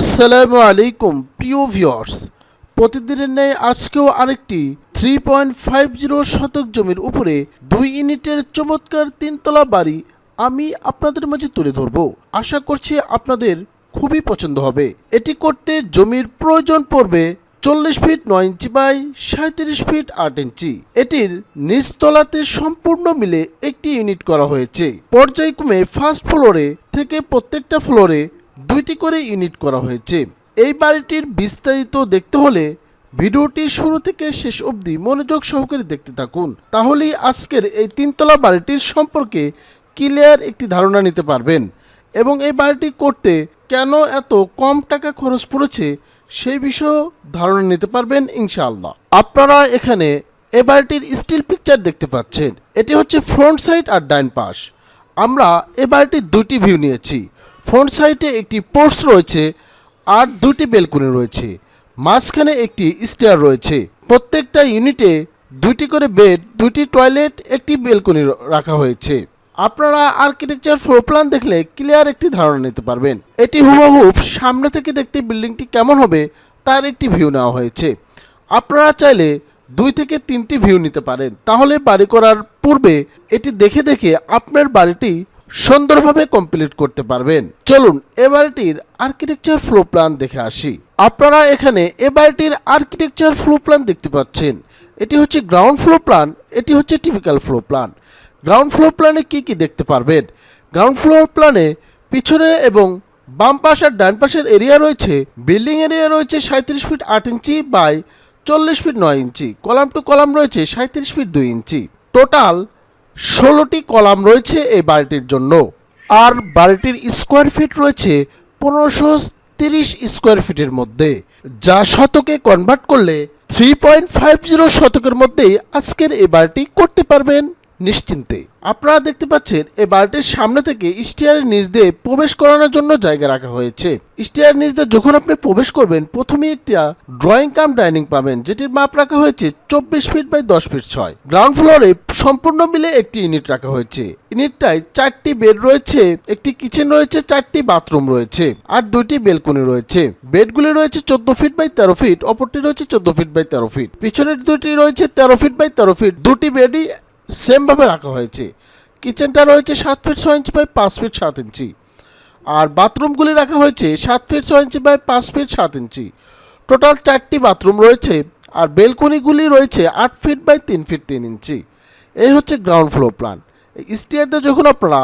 আসসালামু আলাইকুম, প্রিয় ভিউয়ার্স। প্রতিদিনের ন্যায় আজকেও আরেকটি থ্রি পয়েন্ট ফাইভ জিরো শতক জমির উপরে দুই ইউনিটের চমৎকার তিনতলা বাড়ি আমি আপনাদের মাঝে তুলে ধরবো। আশা করছি আপনাদের খুবই পছন্দ হবে। এটি করতে জমির প্রয়োজন পড়বে চল্লিশ ফিট নয় ইঞ্চি বাই সাঁত্রিশ ফিট আট ইঞ্চি। এটির নিচতলাতে সম্পূর্ণ মিলে একটি ইউনিট করা হয়েছে। পর্যায়ক্রমে ফার্স্ট ফ্লোরে থেকে প্রত্যেকটা ফ্লোরে দুইটি করে ইউনিট করা হয়েছে। এই বাড়িটির বিস্তারিত দেখতে হলে ভিডিওটি শুরু থেকে শেষ অবধি মনোযোগ সহকারে দেখতে থাকুন। তাহলেই আজকের এই তিনতলা বাড়িটির সম্পর্কে ক্লিয়ার একটি ধারণা নিতে পারবেন। এবং এই বাড়িটি করতে কেন এত কম টাকা খরচ পড়েছে সেই বিষয়েও ধারণা নিতে পারবেন ইনশাআল্লাহ। আপনারা এখানে এ বাড়িটির স্টিল পিকচার দেখতে পাচ্ছেন। এটি হচ্ছে ফ্রন্ট সাইড আর ডাইন পাশ। আমরা এ বাড়িটির দুটি ভিউ নিয়েছি। ফ্রন্ট সাইডে একটি পোর্টস রয়েছে আর দুটি বেলকনি রয়েছে। মাঝখানে একটি স্টেয়ার রয়েছে। প্রত্যেকটা ইউনিটে দুটি করে বেড, দুটি টয়লেট, একটি বেলকনি রাখা হয়েছে। আপনারা আর্কিটেকচার ফ্লোর প্ল্যান দেখলে ক্লিয়ার একটি ধারণা নিতে পারবেন। এটি হুবহুব সামনে থেকে দেখতে বিল্ডিংটি কেমন হবে তার একটি ভিউ নেওয়া হয়েছে। আপনারা চাইলে দুই থেকে তিনটি ভিউ নিতে পারেন। তাহলে বাড়ি করার পূর্বে এটি দেখে দেখে আপনার বাড়িটি সুন্দরভাবে কমপ্লিট করতে পারবেন। চলুন এ বাড়িটির আর্কিটেকচার ফ্লো প্ল্যান দেখে আসি। আপনারা এখানে এ বাড়িটির আর্কিটেকচার ফ্লো প্ল্যান দেখতে পাচ্ছেন। এটি হচ্ছে গ্রাউন্ড ফ্লো প্ল্যান এটি হচ্ছে typical floor plan ground floor প্ল্যানে কি কি দেখতে পারবেন? গ্রাউন্ড ফ্লোর প্ল্যানে পিছনে এবং বাম পাশ আর ডান পাশের এরিয়া রয়েছে বিল্ডিং এরিয়া রয়েছে সাঁত্রিশ ফিট আট ইঞ্চি বাই চল্লিশ ফিট নয় ইঞ্চি। কলাম টু কলাম রয়েছে সাঁত্রিশ ফিট দুই ইঞ্চি। টোটাল ষোলোটি কলাম রয়েছে এই বাড়িটির জন্য। আর বাড়িটির স্কোয়ার ফিট রয়েছে পনেরোশো তিরিশ স্কোয়ার ফিটের মধ্যে, যা শতকে কনভার্ট করলে থ্রি পয়েন্ট ফাইভ জিরো শতকের মধ্যেই আজকের এই বাড়িটি করতে পারবেন। নিশ্চিন্তে। আপনারা দেখতে পাচ্ছেন, এই বাড়িটির সামনে থেকে স্টিয়ারের নিচ দিয়ে প্রবেশ করানোর জন্য জায়গা রাখা হয়েছে। স্টিয়ার নিচ দিয়ে যখন আপনি প্রবেশ করবেন প্রথমে একটা ড্রয়িং কাম ডাইনিং পাবেন, যেটির মাপ রাখা হয়েছে চব্বিশ ফিট বাই দশ ফিট ছয়। গ্রাউন্ড ফ্লোরে সম্পূর্ণ মিলে একটি ইউনিট রাখা হয়েছে। ইউনিটটায় চারটি বেড রয়েছে, একটি কিচেন রয়েছে, চারটি বাথরুম রয়েছে, আর দুইটি বেলকনি রয়েছে। বেডগুলি রয়েছে চোদ্দ ফিট বাই তেরো ফিট অপরটি রয়েছে চোদ্দ ফিট বাই তেরো ফিট পিছনের দুটি রয়েছে তেরো ফিট বাই তেরো ফিট দুটি বেডই সেমভাবে রাখা হয়েছে। কিচেনটা রয়েছে সাত ফিট ছয় ইঞ্চি বাই পাঁচ ফিট সাত ইঞ্চি আর বাথরুমগুলি রাখা হয়েছে সাত ফিট ছয় ইঞ্চি বাই পাঁচ ফিট সাত ইঞ্চি টোটাল চারটি বাথরুম রয়েছে আর বেলকনিগুলি রয়েছে আট ফিট বাই তিন ফিট তিন ইঞ্চি এই হচ্ছে গ্রাউন্ড ফ্লোর প্ল্যান স্টেয়ার দিয়ে যখন আপনারা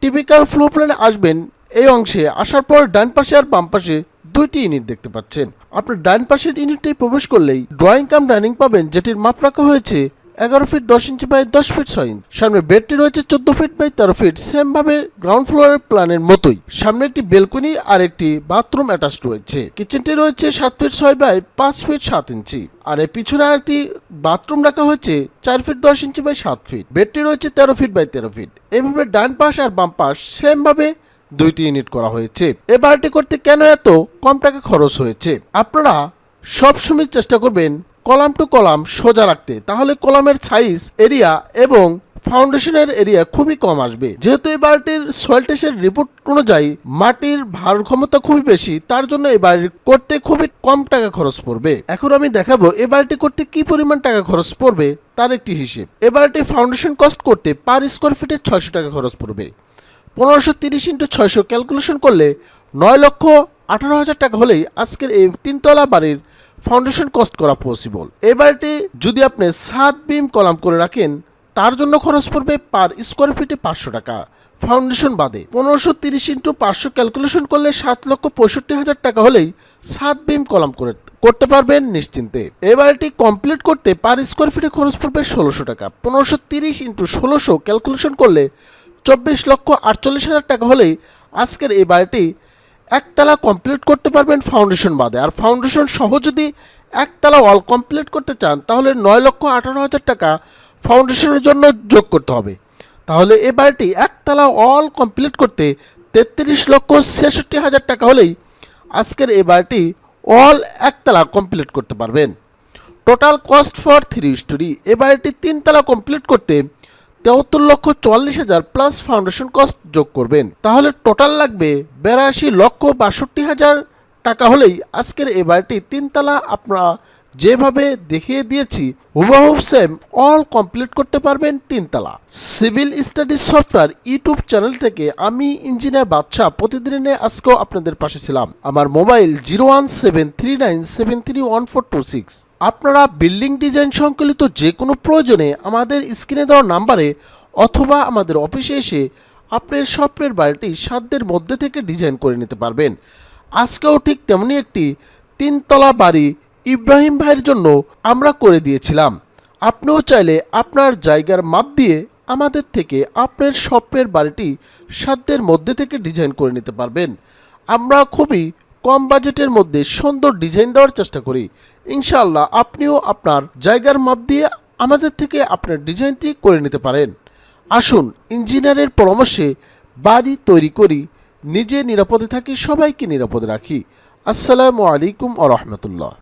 টিপিক্যাল ফ্লোর প্ল্যানে আসবেন, এই অংশে আসার পর ডান পাশে আর বাম পাশে দুইটি ইউনিট দেখতে পাচ্ছেন। আপনার ডান পাশের ইউনিটে প্রবেশ করলেই ড্রয়িং কাম ডাইনিং পাবেন, যেটির মাপ রাখা হয়েছে এগারো ফিট দশ ইঞ্চি বাই দশ ফিট ছয় ইঞ্চ। সামনে বেডটি রয়েছে চোদ্দ ফিট বাই তেরো ফিট সেম ভাবে গ্রাউন্ড ফ্লোরের প্ল্যানের মতোই। সামনে একটি বেলকনি আর একটি বাথরুম অ্যাটাচ রয়েছে। কিচেনটি রয়েছে সাত ফিট ছয় বাই পাঁচ ফিট সাত ইঞ্চি। আর এর পিছনে আরেকটি বাথরুম রাখা হয়েছে চার ফিট দশ ইঞ্চি বাই সাত ফিট। বেডটি রয়েছে তেরো ফিট বাই তেরো ফিট। এইভাবে ডান পাশ আর বাম পাশ সেম ভাবে দুইটি ইউনিট করা হয়েছে। এ বাড়িটি করতে কেন এত কম টাকা খরচ হয়েছে? আপনারা সবসময় চেষ্টা করবেন কলাম টু কলাম সোজা রাখতে। তাহলে কলামের সাইজ এরিয়া এবং ফাউন্ডেশনের এরিয়া খুবই কম আসবে। যেহেতু এই বাড়িটির সয়েল টেস্টের রিপোর্ট অনুযায়ী মাটির ভার ক্ষমতা খুবই বেশি, তার জন্য এই বাড়ি করতে খুবই কম টাকা খরচ পড়বে। এখন আমি দেখাবো এই বাড়িটি করতে কি পরিমাণ টাকা খরচ পড়বে, তার একটি হিসেব। এ বাড়িটির ফাউন্ডেশন কস্ট করতে পার স্কোয়ার ফিটে ছয়শো টাকা খরচ পড়বে। পনেরোশো তিরিশ ইন্টু ছয়শো ক্যালকুলেশন করলে নয় লক্ষ আঠারো হাজার টাকা হলেই আজকের এই তিনতলা বাড়ির ফাউন্ডেশন কস্ট করা পসিবল এই বাড়িটি যদি আপনি সাত বিম কলাম করে রাখেন, তার জন্য খরচ পড়বে পার স্কোয়ার ফিটে পাঁচশো টাকা। ফাউন্ডেশন বাদে পনেরোশো তিরিশ ইন্টু পাঁচশো ক্যালকুলেশন করলে সাত লক্ষ পঁয়ষট্টি হাজার টাকা হলেই সাত বিম কলাম করে করতে পারবেন নিশ্চিন্তে। এই বাড়িটি কমপ্লিট করতে পার স্কোয়ার ফিটে খরচ পড়বে ষোলোশো টাকা। পনেরোশো তিরিশ ইন্টু ষোলোশো ক্যালকুলেশন করলে চব্বিশ লক্ষ আটচল্লিশ হাজার টাকা হলেই আজকের এই বাড়িটি একতলা কমপ্লিট করতে পারবেন ফাউন্ডেশন বাদে। আর ফাউন্ডেশন সহ যদি একতলা ওয়াল কমপ্লিট করতে চান, তাহলে নয় লক্ষ আঠারো হাজার টাকা ফাউন্ডেশনের জন্য যোগ করতে হবে। তাহলে এই বাড়িটি একতলা ওয়াল কমপ্লিট করতে তেত্রিশ লক্ষ ছেষট্টি হাজার টাকা হলেই আজকের এই বাড়িটি অল একতলা কমপ্লিট করতে পারবেন। Total cost for three storey এ বাড়িটি তিনতলা কমপ্লিট করতে তেহত্তর লক্ষ চুয়াল্লিশ হাজার প্লাস ফাউন্ডেশন কস্ট যোগ করবেন। তাহলে টোটাল লাগবে বেরাশি লক্ষ বাষট্টি হাজার টাকা হলেই আজকের এবারটি তিনতলা আপনারা যেভাবে দেখিয়ে দিয়েছি, হুবাহু সেম অল কমপ্লিট করতে পারবেন তিনতলা। Civil studies software YouTube channel থেকে আমি ইঞ্জিনিয়ার বাদশাহ প্রতিদিনে আজকেও আপনাদের পাশে ছিলাম। আমার mobile zero one seven three nine seven three one four two six আপনারা বিল্ডিং ডিজাইন সংকলিত যে কোনো প্রয়োজনে আমাদের স্ক্রিনে দেওয়া নাম্বারে অথবা আমাদের অফিসে এসে আপনার স্বপ্নের বাড়িটি সাধ্যের মধ্যে থেকে ডিজাইন করে নিতে পারবেন। আজকেও ঠিক তেমনি একটি তিনতলা বাড়ি ইব্রাহিম ভাইয়ের জন্য আমরা করে দিয়েছিলাম। আপনিও চাইলে আপনার জায়গার মাপ দিয়ে আমাদের থেকে আপনার স্বপ্নের বাড়িটি সাধ্যের মধ্যে থেকে ডিজাইন করে নিতে পারবেন। আমরা খুবই কম বাজেটের মধ্যে সুন্দর ডিজাইন দেওয়ার চেষ্টা করি। ইনশাআল্লাহ আপনিও আপনার জায়গার মাপ দিয়ে আমাদের থেকে আপনার ডিজাইনটি করে নিতে পারেন। আসুন ইঞ্জিনিয়ারের পরামর্শে বাড়ি তৈরি করি, নিজে নিরাপদে থাকি, সবাইকে নিরাপদে রাখি। আসসালামু আলাইকুম আ রহমতুল্লাহ।